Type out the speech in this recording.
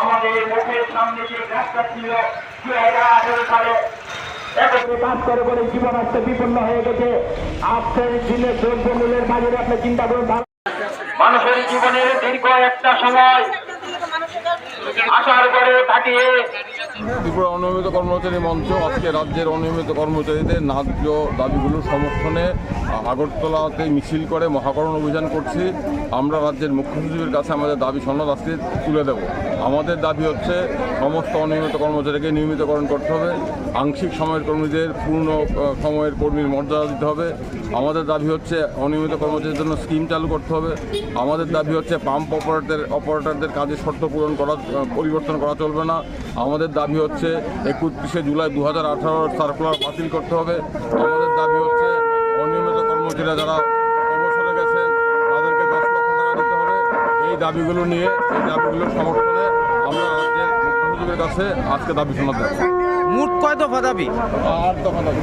আমাদের সামনে যে গাছটা ছিল করে করে জীবন আজকে বিপন্ন হয়ে গেছে। আজকের দিনে দ্রব্যমূল্যের বাজারে আপনি চিন্তা করুন মানুষের জীবনের দীর্ঘ একটা সময় আসার পরে কাটিয়ে ত্রিপুরা অনিয়মিত কর্মচারী মঞ্চ আজকে রাজ্যের অনিয়মিত কর্মচারীদের ন্যায্য দাবিগুলোর সমর্থনে আগরতলাতে মিছিল করে মহাকরণ অভিযান করছি। আমরা রাজ্যের মুখ্য সচিবের কাছে আমাদের দাবি সনদ আজকে তুলে দেব। আমাদের দাবি হচ্ছে, সমস্ত অনিয়মিত কর্মচারীকে নিয়মিতকরণ করতে হবে। আংশিক সময়ের কর্মীদের পূর্ণ সময়ের কর্মীর মর্যাদা দিতে হবে। আমাদের দাবি হচ্ছে, অনিয়মিত কর্মচারীর জন্য স্কিম চালু করতে হবে। আমাদের দাবি হচ্ছে, পাম্প অপারেটর অপারেটরদের কাজে শর্ত পূরণ করা পরিবর্তন করা চলবে না। আমাদের দাবি হচ্ছে, একত্রিশে জুলাই দু হাজার সার্কুলার বাতিল করতে হবে। আমাদের দাবি হচ্ছে, অনিয়মিত কর্মচারীরা যারা দাবিগুলো নিয়ে এই দাবিগুলোর সমর্থনে আমরা রাজ্যের মুখ্য কাছে আজকে দাবি শোনাতে মোট কয় দফা দাবি? আট দফা দাবি।